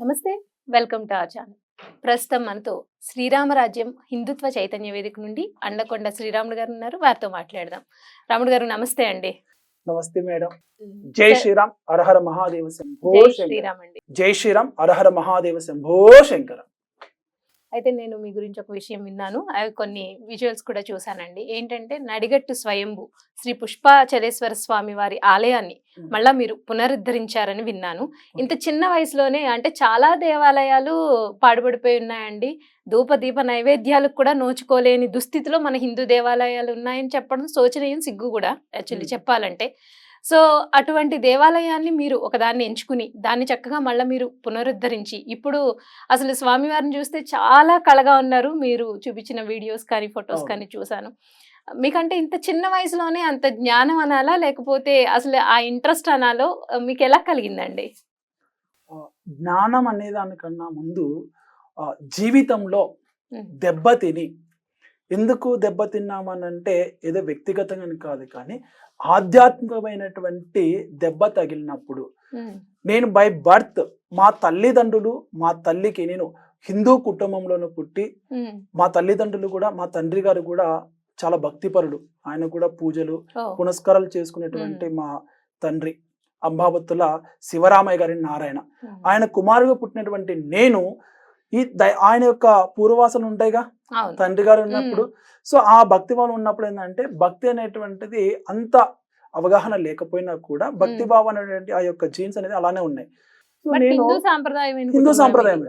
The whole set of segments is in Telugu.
నమస్తే. Welcome to our channel. ప్రస్తుతం మనతో శ్రీరామరాజ్యం హిందుత్వ చైతన్య వేదిక నుండి అండకొండ శ్రీరాములు గారు ఉన్నారు. వారితో మాట్లాడదాం. రాముడు గారు నమస్తే అండి. నమస్తే మేడం. జై శ్రీరామ్ హరహర మహాదేవ శంభో జై శ్రీరామ్ అండి. జై శ్రీరామ్ హరహర మహాదేవ శంభో శంకర. అయితే నేను మీ గురించి ఒక విషయం విన్నాను. అవి కొన్ని విజువల్స్ కూడా చూశానండి ఏంటంటే నడిగట్టు స్వయంభు శ్రీ పుష్పాచలేశ్వర స్వామి వారి ఆలయాన్ని. మళ్ళా మీరు పునరుద్ధరించారని విన్నాను. ఇంత చిన్న వయసులోనే అంటే చాలా దేవాలయాలు పాడుపడిపోయి ఉన్నాయండి. ధూప దీప నైవేద్యాలకు కూడా నోచుకోలేని దుస్థితిలో మన హిందూ దేవాలయాలు ఉన్నాయని చెప్పడం శోచనీయం సిగ్గు కూడా. యాక్చువల్లీ. చెప్పాలంటే సో అటువంటి దేవాలయాన్ని మీరు ఒకదాన్ని ఎంచుకుని దాన్ని చక్కగా మళ్ళీ మీరు పునరుద్ధరించి ఇప్పుడు అసలు స్వామివారిని చూస్తే చాలా కళగా ఉన్నారు. మీరు చూపించిన వీడియోస్ కానీ ఫొటోస్. కానీ చూశాను. మీకంటే ఇంత చిన్న వయసులోనే అంత జ్ఞానం అనాలా? లేకపోతే అసలు ఆ ఇంట్రెస్ట్ అనాలో? మీకు ఎలా కలిగిందండి? జ్ఞానం అనే దానికన్నా ముందు జీవితంలో దెబ్బతిని ఎందుకు దెబ్బతిన్నామనంటే ఏదో వ్యక్తిగతంగా అని కాదు కానీ ఆధ్యాత్మికమైనటువంటి దెబ్బ తగిలినప్పుడు. నేను బై బర్త్ మా తల్లిదండ్రులు మా తల్లికి నేను హిందూ కుటుంబంలోనూ పుట్టి మా తల్లిదండ్రులు కూడా మా తండ్రి గారు కూడా చాలా భక్తిపరుడు ఆయన కూడా పూజలు పునస్కారాలు చేసుకునేటువంటి మా తండ్రి అంబాబత్తుల శివరామయ్య గారి నారాయణ. ఆయన కుమారుగా పుట్టినటువంటి నేను ఈ ఆయన యొక్క పూర్వవాసన ఉంటాయిగా? తండ్రి గారు ఉన్నప్పుడు. సో ఆ భక్తి భావం ఉన్నప్పుడు ఏంటంటే భక్తి అనేటువంటిది అంత అవగాహన లేకపోయినా కూడా భక్తి. భావం అనేటువంటి ఆ యొక్క జీన్స్ అనేది అలానే ఉన్నాయి. నేను హిందూ సాంప్రదాయం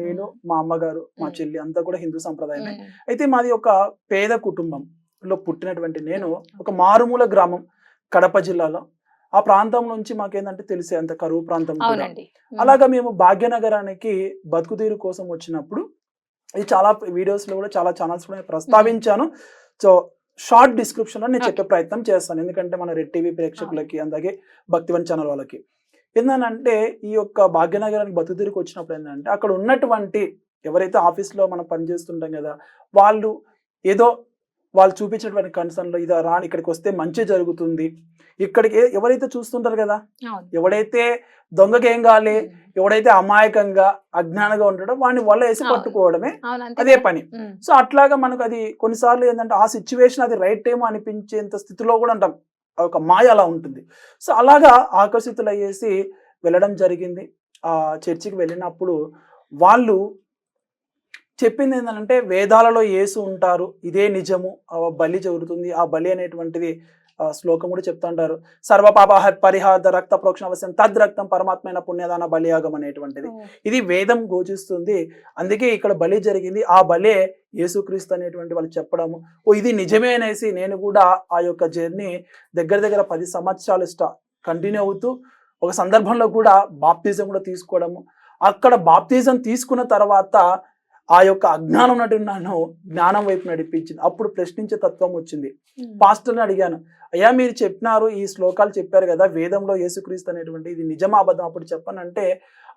నేను మా అమ్మగారు మా. చెల్లి అంతా కూడా హిందూ సంప్రదాయమే. అయితే మాది ఒక పేద కుటుంబంలో పుట్టినటువంటి నేను ఒక మారుమూల గ్రామం కడప జిల్లాలో. ఆ ప్రాంతం నుంచి మాకేందంటే తెలిసే అంత కరువు ప్రాంతం అలాగా మేము భాగ్యనగరానికి బతుకుతీరు కోసం వచ్చినప్పుడు ఇది చాలా వీడియోస్లో కూడా చాలా ఛానల్స్ కూడా ప్రస్తావించాను. సో షార్ట్ డిస్క్రిప్షన్లో నేను చెప్పే ప్రయత్నం చేస్తాను. ఎందుకంటే మన రెడ్ టీవీ ప్రేక్షకులకి అలాగే భక్తివన్ ఛానల్ వాళ్ళకి. ఏంటంటే ఈ యొక్క భాగ్యనగరానికి బతుకుతీరుకు వచ్చినప్పుడు ఏంటంటే అక్కడ ఉన్నటువంటి ఎవరైతే ఆఫీస్లో మనం పనిచేస్తుంటాం కదా వాళ్ళు ఏదో వాళ్ళు చూపించినటువంటి కన్సర్న్లో ఇది రాని ఇక్కడికి వస్తే మంచి జరుగుతుంది. ఇక్కడికి ఎవరైతే చూస్తుంటారు కదా? ఎవడైతే దొంగకి ఏం కావాలి ఎవడైతే అమాయకంగా అజ్ఞానంగా ఉంటాడో వాడిని వల్ల వేసి. పట్టుకోవడమే అదే? పని. సో అట్లాగా మనకు అది కొన్నిసార్లు ఏంటంటే ఆ సిచ్యువేషన్ అది రైట్ టైం అనిపించేంత స్థితిలో కూడా అంటాం ఆ ఒక మాయ అలా ఉంటుంది. సో అలాగా ఆకర్షితులయ్యేసి వెళ్ళడం జరిగింది. ఆ చర్చికి వెళ్ళినప్పుడు వాళ్ళు చెప్పింది ఏంటంటే వేదాలలో యేసు ఉంటారు ఇదే నిజము ఆ బలి జరుగుతుంది ఆ బలి అనేటువంటిది శ్లోకం కూడా చెప్తుంటారు సర్వ పాప పరిహార రక్త ప్రోక్షణ అవశ్యం తద్ రక్తం పరమాత్మైన పుణ్యదాన బలియాగం అనేటువంటిది. ఇది వేదం ఘోషిస్తుంది అందుకే ఇక్కడ బలి జరిగింది ఆ బలే యేసుక్రీస్తు అనేటువంటి వాళ్ళు చెప్పడము. ఓ ఇది నిజమే అనేసి నేను కూడా ఆ యొక్క జర్నీ దగ్గర దగ్గర పది సంవత్సరాలు స్టా కంటిన్యూ అవుతూ ఒక సందర్భంలో కూడా బాప్తిజం కూడా తీసుకోవడము. అక్కడ బాప్తిజం తీసుకున్న తర్వాత ఆ యొక్క అజ్ఞానం నటు నన్ను జ్ఞానం వైపు నడిపించింది. అప్పుడు ప్రశ్నించే తత్వం వచ్చింది. ఉమ్, పాస్టర్ని అడిగాను అయ్యా మీరు చెప్పినారు ఈ శ్లోకాలు చెప్పారు కదా వేదంలో యేసుక్రీస్తు అనేటువంటి ఇది నిజమా అబద్ధం అప్పుడు చెప్పనంటే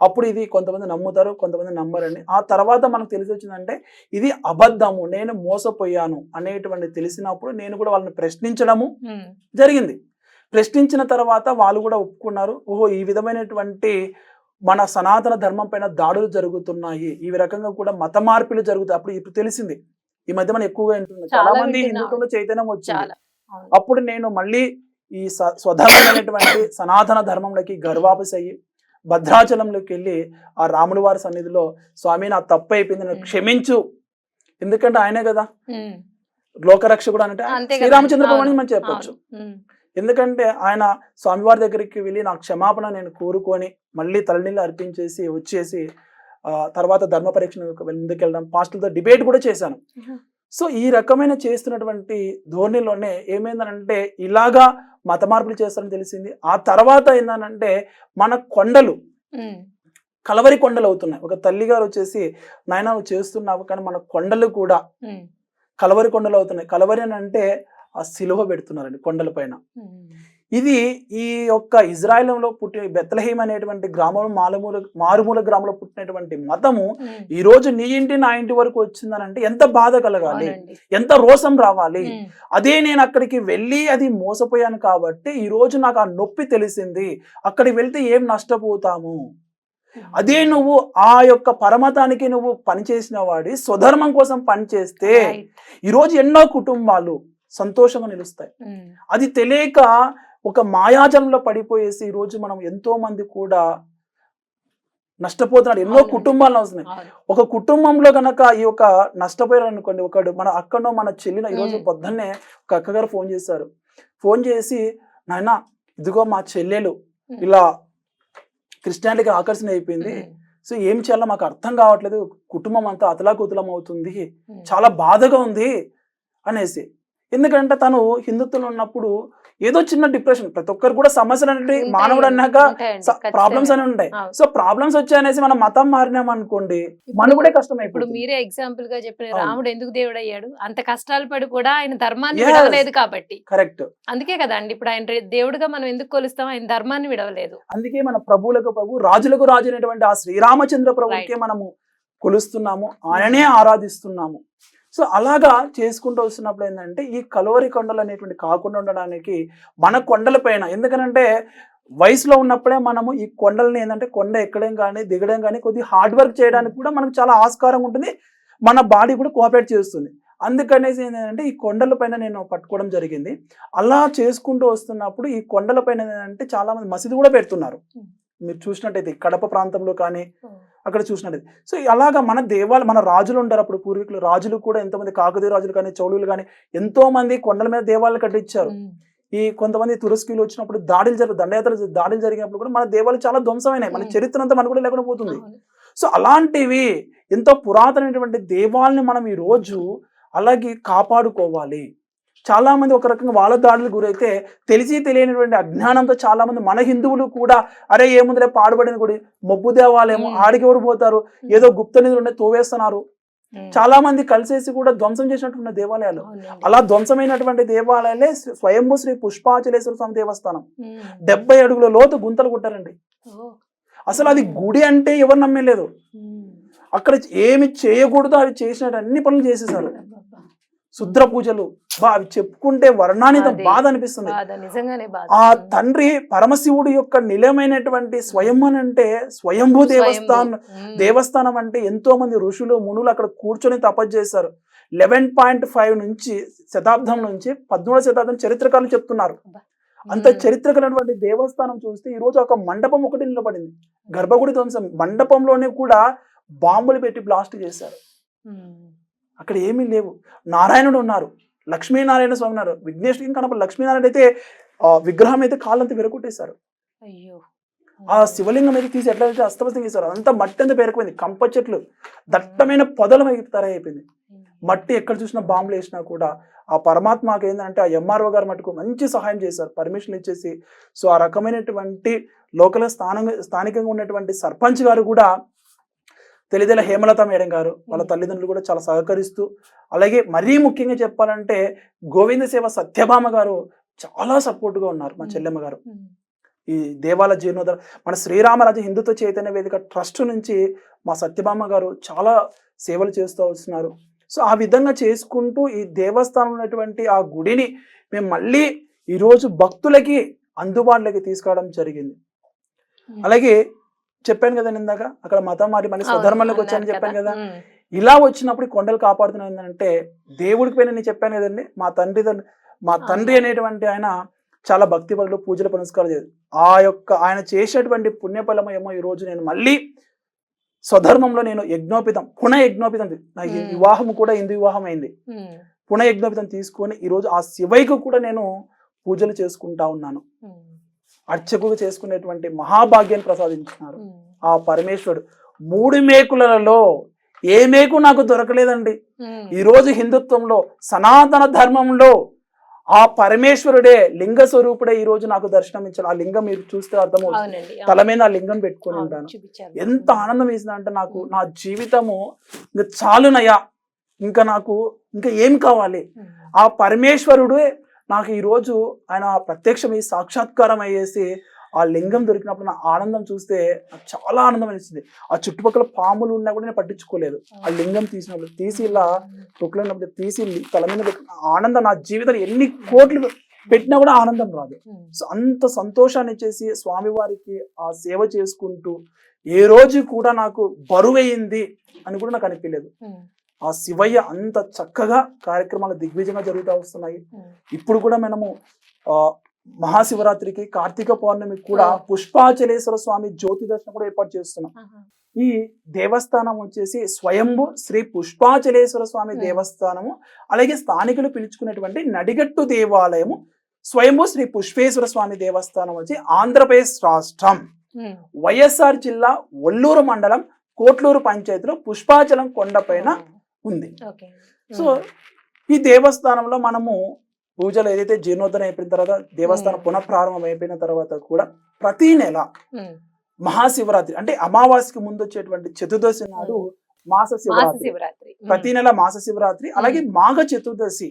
అప్పుడు ఇది కొంతమంది నమ్ముతారు కొంతమంది నమ్మరని ఆ తర్వాత మనకు తెలిసి వచ్చిందంటే ఇది అబద్ధము నేను మోసపోయాను అనేటువంటి తెలిసినప్పుడు నేను కూడా వాళ్ళని ప్రశ్నించడము ఉమ్, జరిగింది. ప్రశ్నించిన తర్వాత వాళ్ళు కూడా ఒప్పుకున్నారు. ఓహో ఈ విధమైనటువంటి మన సనాతన ధర్మం పైన దాడులు జరుగుతున్నాయి. ఈ రకంగా కూడా మత మార్పులు జరుగుతాయి. అప్పుడు ఇప్పుడు తెలిసింది. ఈ మధ్య మనం ఎక్కువగా వింటున్నాం. చాలా మంది. హిందుత్వంలో చైతన్యం వచ్చింది. అప్పుడు నేను మళ్ళీ ఈ స- స్వధర్మమైనటువంటి సనాతన ధర్మంలోకి గర్వాపసి అయ్యి భద్రాచలంలోకి వెళ్ళి ఆ రాముల వారి సన్నిధిలో స్వామి నా తప్పు అయిపోయింది. నన్ను. క్షమించు. ఎందుకంటే ఆయనే కదా. ఉమ్, లోకరక్షకుడు అంటే. శ్రీరామచంద్ర అవును, మనం చెప్పొచ్చు. ఎందుకంటే ఆయన స్వామివారి దగ్గరికి వెళ్ళి నాకు క్షమాపణ నేను కోరుకొని మళ్ళీ తలనీళ్ళు అర్పించేసి వచ్చేసి ఆ తర్వాత ధర్మ పరీక్ష ముందుకెళ్ళడం పాస్టర్తో డిబేట్ కూడా చేశాను. సో ఈ రకమైన చేస్తున్నటువంటి ధోరణిలోనే ఏమైందనంటే ఇలాగా మత మార్పులు చేస్తారని తెలిసింది. ఆ తర్వాత ఏందనంటే మన కొండలు కలవరి కొండలు అవుతున్నాయి. ఒక తల్లి గారు వచ్చేసి నాయన చేస్తున్నావు కానీ మన కొండలు కూడా కలవరి కొండలు అవుతున్నాయి. కలవరి అని అంటే ఆ సిలువ పెడుతున్నారండి కొండల పైన. ఉమ్, ఇది ఈ యొక్క ఇజ్రాయెల్లో పుట్టిన బెత్లహీం అనేటువంటి గ్రామం మారుమూల మారుమూల గ్రామంలో పుట్టినటువంటి మతము ఈ రోజు నీ ఇంటి నా ఇంటి వరకు వచ్చిందని అంటే ఎంత బాధ కలగాలి. ఎంత రోసం రావాలి? అదే నేను అక్కడికి వెళ్ళి అది మోసపోయాను కాబట్టి ఈ రోజు నాకు ఆ నొప్పి తెలిసింది. అక్కడికి వెళ్తే ఏం నష్టపోతాము? అదే నువ్వు ఆ యొక్క పరమతానికి నువ్వు పనిచేసిన వాడి స్వధర్మం కోసం పనిచేస్తే. ఈరోజు ఎన్నో కుటుంబాలు సంతోషంగా నిలుస్తాయి. అది తెలియక ఒక మాయాజంలో పడిపోయేసి ఈ రోజు మనం ఎంతో మంది కూడా నష్టపోతున్నాడు ఎన్నో. కుటుంబాలు వస్తున్నాయి. ఒక కుటుంబంలో గనక ఈ యొక్క నష్టపోయారు అనుకోండి ఒకడు మన అక్కడో మన చెల్లిన ఈ రోజు మ్మ్. పొద్దున్నే ఒక అక్కగారు ఫోన్ చేశారు ఫోన్ చేసి నాయన ఇదిగో మా చెల్లెలు. ఇలా క్రిస్టియానిటీకి ఆకర్షణ అయిపోయింది. సో ఏం చేయాలో మాకు అర్థం కావట్లేదు కుటుంబం అంతా అతలాకుతలం అవుతుంది. చాలా బాధగా ఉంది అనేసి ఎందుకంటే తను హిందుత్వంలో ఉన్నప్పుడు ఏదో చిన్న డిప్రెషన్. ప్రతి ఒక్కరు కూడా సమస్యలు ఉంటాయి, మానవుడు అన్నాక ప్రాబ్లమ్స్. అని ఉంటాయి. సో ప్రాబ్లమ్స్ వచ్చాయనేసి మనం మతం మారినాం అనుకోండి మన కూడా కష్టం ఇప్పుడు మీరే ఎగ్జాంపుల్గా చెప్పిన. రాముడు ఎందుకు దేవుడు అయ్యాడు అంత కష్టాలు పడి కూడా ఆయన ధర్మాన్ని. విడవలేదు కాబట్టి. కరెక్ట్ అందుకే కదా అండి ఇప్పుడు ఆయన దేవుడిగా మనం ఎందుకు కొలుస్తాం? ఆయన ధర్మాన్ని విడవలేదు. అందుకే మన ప్రభువులకు ప్రభు రాజులకు రాజు అయినటువంటి ఆ శ్రీరామచంద్ర ప్రభుకే మనము కొలుస్తున్నాము. ఆయననే ఆరాధిస్తున్నాము. సో అలాగా చేసుకుంటూ వస్తున్నప్పుడు ఏంటంటే ఈ కలోరి కొండలు అనేటువంటి కాకుండా ఉండడానికి మన కొండలపైన ఎందుకనంటే వయసులో ఉన్నప్పుడే మనము ఈ కొండలని ఏంటంటే కొండ ఎక్కడం కానీ దిగడం కానీ కొద్దిగా హార్డ్ వర్క్ చేయడానికి కూడా మనకు చాలా ఆస్కారం ఉంటుంది. మన బాడీ కూడా కోఆపరేట్ చేస్తుంది. అందుకనేసి ఏంటంటే ఈ కొండల పైన నేను పట్టుకోవడం జరిగింది. అలా చేసుకుంటూ వస్తున్నప్పుడు ఈ కొండల పైన ఏంటంటే చాలామంది మసీదు కూడా పెడుతున్నారు. మీరు చూసినట్టయితే కడప ప్రాంతంలో కానీ అక్కడ చూసినట్టయితే. సో అలాగా మన దేవాలు మన రాజులు ఉంటారు అప్పుడు పూర్వీకులు. రాజులు కూడా ఎంతమంది కాకతీయ రాజులు కానీ చౌలులు కానీ ఎంతో మంది కొండల మీద దేవాలయాలు కట్టించారు. ఈ కొంతమంది తురస్కీలు వచ్చినప్పుడు దాడులు జరుగు దండయాత్ర దాడులు జరిగినప్పుడు కూడా మన దేవాలయాలు చాలా ధ్వంసమైనాయి మన. చరిత్ర అంతా మనకు కూడా లేకుండా పోతుంది. సో అలాంటివి ఎంతో పురాతనమైనటువంటి దేవాలని మనం ఈ రోజు అలాగే కాపాడుకోవాలి. చాలా మంది ఒక రకంగా వాళ్ళ దాడులకు గురైతే తెలిసి తెలియనటువంటి అజ్ఞానంతో చాలా మంది మన హిందువులు కూడా అరే ఏముందిలే పాడుబడిన గుడి మొబ్బు దేవాలయము Hmm. ఆడికి ఎవరు పోతారు ఏదో గుప్త నిధులు ఉన్నాయి తోవేస్తున్నారు. చాలా మంది కలిసేసి కూడా ధ్వంసం చేసినటువంటి దేవాలయాలు. అలా ధ్వంసమైనటువంటి దేవాలయాలే స్వయంభూ శ్రీ పుష్పాచలేశ్వర స్వామి దేవస్థానం. డెబ్బై అడుగుల లోతు గుంతలు కొట్టారండి. అసలు అది గుడి అంటే ఎవరు నమ్మలేదు. అక్కడ ఏమి చేయకూడదో అవి చేసినట్టు అన్ని పనులు చేసేసారు. శుద్ర పూజలు. బా అవి చెప్పుకుంటే వర్ణానిత. బాధ అనిపిస్తుంది. ఆ తండ్రి పరమశివుడి యొక్క నిలయమైనటువంటి స్వయం అని అంటే స్వయంభూ దేవస్థానం. దేవస్థానం అంటే ఎంతో మంది ఋషులు మునులు అక్కడ కూర్చొని తపస్సు చేశారు. లెవెన్ పాయింట్ ఫైవ్ నుంచి శతాబ్దం నుంచి పద్మూడవ శతాబ్దం చరిత్రకారులు చెప్తున్నారు. అంత ఉమ్. చరిత్ర కలిగినటువంటి దేవస్థానం చూస్తే ఈ రోజు ఒక మండపం ఒకటి నిలబడింది. గర్భగుడి ధ్వంసం. మండపంలోనే కూడా బాంబులు పెట్టి బ్లాస్ట్ చేశారు. అక్కడ ఏమీ లేవు. నారాయణుడు ఉన్నారు. లక్ష్మీనారాయణ స్వామి ఉన్నారు. విఘ్నేశ్వరి కనప లక్ష్మీనారాయణ అయితే ఆ విగ్రహం అయితే కాళ్ళంతా విరగొట్టేశారు. అయ్యో. ఆ శివలింగం అయితే తీసి ఎట్లా అయితే అస్తవస్తం చేశారు. అంతా మట్టి అంతా పేరుకుపోయింది. కంప చెట్లు దట్టమైన పొదల తయారైపోయింది. మట్టి ఎక్కడ చూసినా బాంబులు వేసినా కూడా ఆ పరమాత్మకి ఏంటంటే ఆ ఎంఆర్ఓ గారు మటుకు మంచి సహాయం చేశారు. పర్మిషన్ ఇచ్చేసి. సో ఆ రకమైనటువంటి లోకల్ స్థానం స్థానికంగా ఉన్నటువంటి సర్పంచ్ గారు కూడా తెలిదెల హేమలత మేడం గారు వాళ్ళ. తల్లిదండ్రులు కూడా చాలా సహకరిస్తూ అలాగే మరీ ముఖ్యంగా చెప్పాలంటే గోవింద సేవ సత్యభామ గారు చాలా సపోర్ట్గా ఉన్నారు మా. చెల్లెమ్మ గారు. ఈ దేవాలయ జీర్ణోద్ధరణ మన శ్రీరామరాజు హిందుత్వ చైతన్య వేదిక ట్రస్ట్ నుంచి మా సత్యభామ గారు చాలా సేవలు చేస్తూ వస్తున్నారు సో ఆ విధంగా చేసుకుంటూ ఈ దేవస్థానం ఉన్నటువంటి ఆ గుడిని మేము మళ్ళీ ఈరోజు భక్తులకి అందుబాటులోకి తీసుకురావడం జరిగింది. అలాగే చెప్పాను కదా ఇందాక అక్కడ మతం మారి మళ్ళీ స్వధర్మంలోకి వచ్చానని చెప్పాను కదా. ఇలా వచ్చినప్పుడు కొండలు కాపాడుతున్నాయి ఏంటంటే దేవుడికి పైన నేను చెప్పాను కదండి మా తండ్రి మా తండ్రి అనేటువంటి ఆయన చాలా భక్తి పనులు పూజలు పునస్కారాలు చేయాలి ఆ యొక్క ఆయన చేసేటువంటి పుణ్యఫలం ఏమో ఈ రోజు నేను మళ్ళీ స్వధర్మంలో నేను యజ్ఞోపితం పునః యజ్ఞోపితం నా ఈ. వివాహం కూడా హిందూ వివాహం అయింది. పునః యజ్ఞోపితం తీసుకొని ఈ రోజు ఆ శివైకు కూడా నేను పూజలు చేసుకుంటా ఉన్నాను. ఉమ్. అర్చకులు చేసుకునేటువంటి మహాభాగ్యాన్ని ప్రసాదించినారు. ఆ పరమేశ్వరుడు మూడు మేకులలో ఏ మేకు నాకు దొరకలేదండి. ఉమ్. ఈ రోజు హిందుత్వంలో సనాతన ధర్మంలో ఆ పరమేశ్వరుడే లింగ స్వరూపుడే ఈ రోజు నాకు దర్శనం ఇచ్చాడు ఆ లింగం మీరు చూస్తే అర్థమవుతుంది. తల మీద ఆ లింగం పెట్టుకొని ఉంటాను. ఎంత ఆనందం వేసింది అంటే నాకు నా జీవితము ఇంకా చాలునయ్యా. ఇంకా నాకు ఇంకా ఏం కావాలి. ఆ పరమేశ్వరుడే నాకు ఈ రోజు ఆయన ప్రత్యక్షమై సాక్షాత్కారం అయ్యేసి ఆ లింగం దొరికినప్పుడు నా ఆనందం చూస్తే నాకు చాలా ఆనందం అనిస్తుంది ఆ చుట్టుపక్కల పాములు ఉన్నా కూడా నేను పట్టించుకోలేదు. ఆ లింగం తీసినప్పుడు తీసి ఇలా తొక్కులున్నప్పుడు తీసి తల మీద ఆనందం నా జీవితంలో ఎన్ని కోట్లు పెట్టినా కూడా ఆనందం రాదు. సో అంత సంతోషాన్ని ఇచ్చేసి స్వామివారికి ఆ సేవ చేసుకుంటూ ఏ రోజు కూడా నాకు బరువైంది అని కూడా నాకు అనిపించలేదు. ఆ శివయ్య అంత చక్కగా కార్యక్రమాలు దిగ్విజయంగా జరుగుతూ వస్తున్నాయి. ఇప్పుడు కూడా మనము ఆ మహాశివరాత్రికి కార్తీక పౌర్ణమికి కూడా. పుష్పాచలేశ్వర స్వామి జ్యోతి దర్శనం కూడా ఏర్పాటు చేస్తున్నాం. ఈ దేవస్థానం వచ్చేసి స్వయంభు శ్రీ పుష్పాచలేశ్వర స్వామి. దేవస్థానము అలాగే స్థానికులు పిలుచుకునేటువంటి నడిగట్టు దేవాలయము స్వయంభు శ్రీ పుష్పేశ్వర స్వామి దేవస్థానం వచ్చి ఆంధ్రప్రదేశ్ రాష్ట్రం. వైఎస్ఆర్ జిల్లా ఒల్లూరు మండలం కోట్లూరు పంచాయతీలో పుష్పాచలం కొండపైన ఉంది. సో ఈ దేవస్థానంలో మనము పూజలు ఏదైతే జీర్ణోద్ధరణ అయిపోయిన తర్వాత దేవస్థానం. పునఃప్రారంభం అయిపోయిన తర్వాత కూడా ప్రతి నెల. మహాశివరాత్రి అంటే అమావాస్యకి ముందు వచ్చేటువంటి చతుర్దశి నాడు మాస శివరాత్రి. ప్రతి నెల మాస శివరాత్రి అలాగే మాఘ చతుర్దశి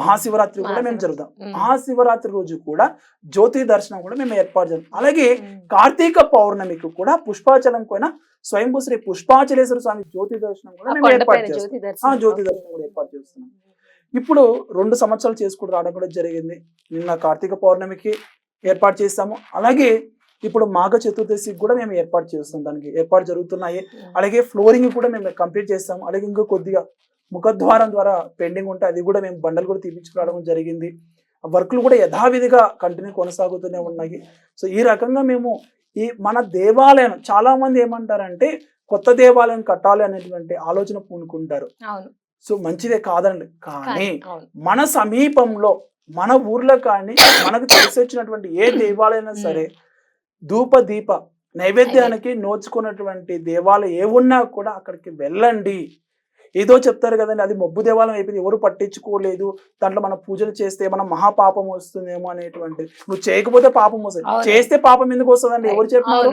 మహాశివరాత్రి కూడా మేము జరుగుతాం మహాశివరాత్రి రోజు కూడా జ్యోతి దర్శనం కూడా మేము ఏర్పాటు చేస్తాం. అలాగే కార్తీక పౌర్ణమికి కూడా పుష్పాచలం పోయిన స్వయంభూ శ్రీ పుష్పాచలేశ్వర స్వామి జ్యోతి దర్శనం కూడా మేము ఏర్పాటు చేస్తాం. జ్యోతి దర్శనం కూడా ఏర్పాటు చేస్తున్నాం. ఇప్పుడు రెండు సంవత్సరాలు చేసుకుంటూ రావడం కూడా జరిగింది. నిన్న కార్తీక పౌర్ణమికి ఏర్పాటు చేస్తాము అలాగే ఇప్పుడు మాఘ చతుర్దశికి కూడా మేము ఏర్పాటు చేస్తాం. దానికి ఏర్పాటు జరుగుతున్నాయి. అలాగే ఫ్లోరింగ్ కూడా మేము కంప్లీట్ చేస్తాము. అలాగే ఇంకా కొద్దిగా ముఖద్వారం ద్వారా పెండింగ్ ఉంటే అది కూడా మేము బండలు కూడా తీపించుకురావడం జరిగింది. ఆ వర్క్లు కూడా యథావిధిగా కంటిన్యూ కొనసాగుతూనే ఉన్నాయి. సో ఈ రకంగా మేము ఈ మన దేవాలయం చాలా మంది ఏమంటారంటే కొత్త దేవాలయం కట్టాలి అనేటువంటి ఆలోచన పూనుకుంటారు. సో మంచిదే కాదండి. కానీ మన సమీపంలో మన ఊర్లో కానీ మనకు తెలిసి వచ్చినటువంటి ఏ దేవాలయం సరే ధూప దీప నైవేద్యానికి నోచుకున్నటువంటి దేవాలయం ఏ ఉన్నా కూడా అక్కడికి వెళ్ళండి. ఏదో చెప్తారు కదండి అది మొబ్బు దేవాలయం అయిపోయింది. ఎవరు పట్టించుకోలేదు. దాంట్లో మనం పూజలు చేస్తే మనం మహాపాపం వస్తుందేమో అనేటువంటి నువ్వు చేయకపోతే పాపం వస్తుంది. చేస్తే పాపం ఎందుకు వస్తుందండి? ఎవరు చెప్పినారు?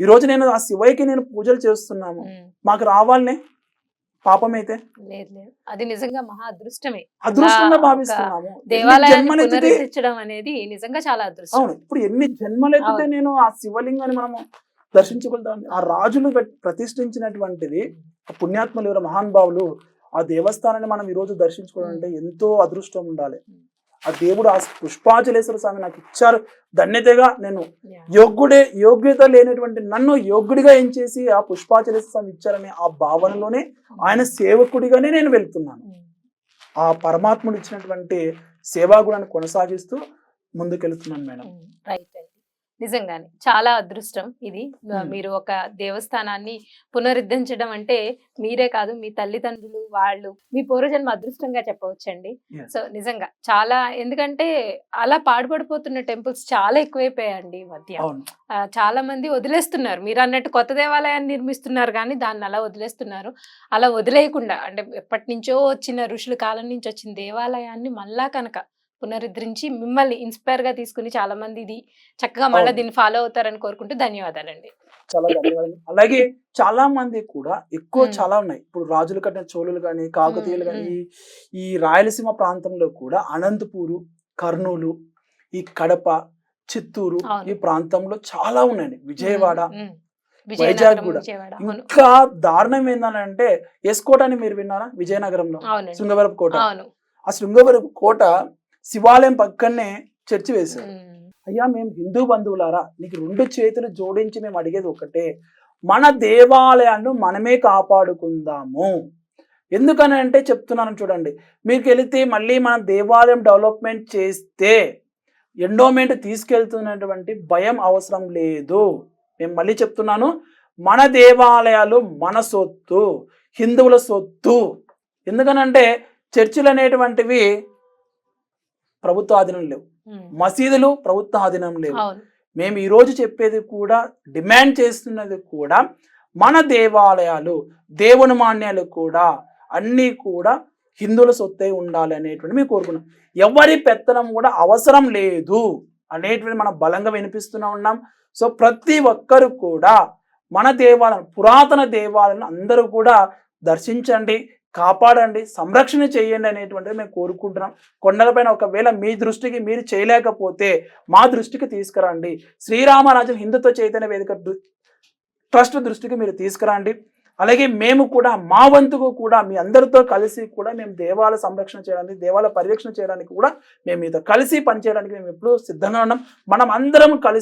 ఈ రోజు నేను ఆ శివయ్యకి నేను పూజలు చేస్తున్నాము. మాకు రావాలనే పాపం అయితే లేదు లేదు. అది నిజంగా మహా అదృష్టమే. అదృష్టంగా భావిస్తున్నాము. అనేది నిజంగా చాలా అదృష్టం. అవును. ఇప్పుడు ఎన్ని జన్మలెత్తితే అవును. నేను ఆ శివలింగాన్ని మనము దర్శించగలుగుతాం. ఆ రాజులు ప్రతిష్ఠించినటువంటిది ఆ పుణ్యాత్ములు ఎవరు? మహానుభావులు. ఆ దేవస్థానాన్ని మనం ఈ రోజు దర్శించుకోవడం అంటే ఎంతో అదృష్టం ఉండాలి. ఆ దేవుడు ఆ పుష్పాచలేశ్వర స్వామి నాకు ఇచ్చారు. ధన్యతగా నేను. యోగ్యుడే యోగ్యత లేనటువంటి నన్ను యోగ్యుడిగా ఏం చేసి ఆ పుష్పాచలేశ్వర స్వామి ఇచ్చారనే ఆ భావనలోనే ఆయన సేవకుడిగానే నేను వెళ్తున్నాను. ఆ పరమాత్ముడు ఇచ్చినటువంటి సేవా గుణాన్ని కొనసాగిస్తూ ముందుకెళ్తున్నాను మేడం. రైట్ నిజంగానే చాలా అదృష్టం ఇది. మీరు ఒక దేవస్థానాన్ని పునరుద్ధరించడం అంటే మీరే కాదు మీ తల్లిదండ్రులు వాళ్ళు మీ పూర్వజన్మ అదృష్టంగా చెప్పవచ్చండి. సో నిజంగా చాలా ఎందుకంటే అలా పాడుపడిపోతున్న టెంపుల్స్ చాలా ఎక్కువైపోయాయండి ఈ మధ్య. చాలా మంది వదిలేస్తున్నారు. మీరు అన్నట్టు కొత్త దేవాలయాన్ని నిర్మిస్తున్నారు కానీ దాన్ని అలా వదిలేస్తున్నారు. అలా వదిలేయకుండా అంటే ఎప్పటి నుంచో వచ్చిన ఋషుల కాలం నుంచి వచ్చిన దేవాలయాన్ని మళ్ళా కనుక పునరుద్ధరించి మిమ్మల్ని ఇన్స్పైర్గా తీసుకుని చాలా మంది ఇది చక్కగా మళ్ళీ. దీన్ని ఫాలో అవుతారని కోరుకుంటూ ధన్యవాదాలండి. చాలా ధన్యవాదాలు. అలాగే చాలా మంది కూడా ఎక్కువ. చాలా ఉన్నాయి. ఇప్పుడు రాజులు కట్టిన చోళులు కానీ కాకతీయులు కానీ ఈ రాయలసీమ ప్రాంతంలో కూడా అనంతపూరు కర్నూలు ఈ కడప చిత్తూరు. ఈ ప్రాంతంలో చాలా ఉన్నాయండి. విజయవాడ. వైజాగ్ కూడా. ఇంకా దారుణం ఏంటంటే ఎస్కోట అని మీరు విన్నారా? విజయనగరంలో శృంగవరపు కోట. ఆ శృంగవరపు కోట శివాలయం పక్కనే చర్చి వేశారు. అయ్యా మేము హిందూ బంధువులారా నీకు రెండు చేతులు జోడించి మేము అడిగేది ఒకటే. మన దేవాలయాన్ని మనమే కాపాడుకుందాము. ఎందుకని అంటే చెప్తున్నాను చూడండి. మీకు వెళితే మళ్ళీ మన దేవాలయం డెవలప్మెంట్ చేస్తే ఎండోమెంట్ తీసుకెళ్తున్నటువంటి భయం అవసరం లేదు. నేను మళ్ళీ చెప్తున్నాను. మన దేవాలయాలు మన సొత్తు హిందువుల సొత్తు. ఎందుకనంటే చర్చిలు అనేటువంటివి ప్రభుత్వ ఆధీనం లేవు. మసీదులు ప్రభుత్వ ఆధీనం లేవు. మేము ఈ రోజు చెప్పేది కూడా డిమాండ్ చేస్తున్నది కూడా మన దేవాలయాలు దేవుని మాన్యాలు కూడా అన్నీ కూడా హిందువుల సొత్తై ఉండాలి అనేటువంటి మేము కోరుకున్నాం. ఎవరి పెత్తనం కూడా అవసరం లేదు అనేటువంటి మనం బలంగా వినిపిస్తూనే ఉన్నాం. సో ప్రతి ఒక్కరు కూడా మన దేవాలయం పురాతన దేవాలయం అందరూ కూడా దర్శించండి. కాపాడండి సంరక్షణ చేయండి అనేటువంటిది మేము కోరుకుంటున్నాం. కొండలపైన ఒకవేళ మీ దృష్టికి మీరు చేయలేకపోతే మా దృష్టికి తీసుకురండి. శ్రీరామరాజు హిందుత్వ చైతన్య వేదిక ట్రస్ట్ దృష్టికి మీరు తీసుకురండి. అలాగే మేము కూడా మా వంతుకు కూడా మీ అందరితో కలిసి కూడా మేము దేవాల సంరక్షణ చేయడానికి దేవాల పరిరక్షణ చేయడానికి కూడా మేము మీతో కలిసి పనిచేయడానికి మేము ఎప్పుడూ సిద్ధంగా ఉన్నాం. మనం అందరం కలిసి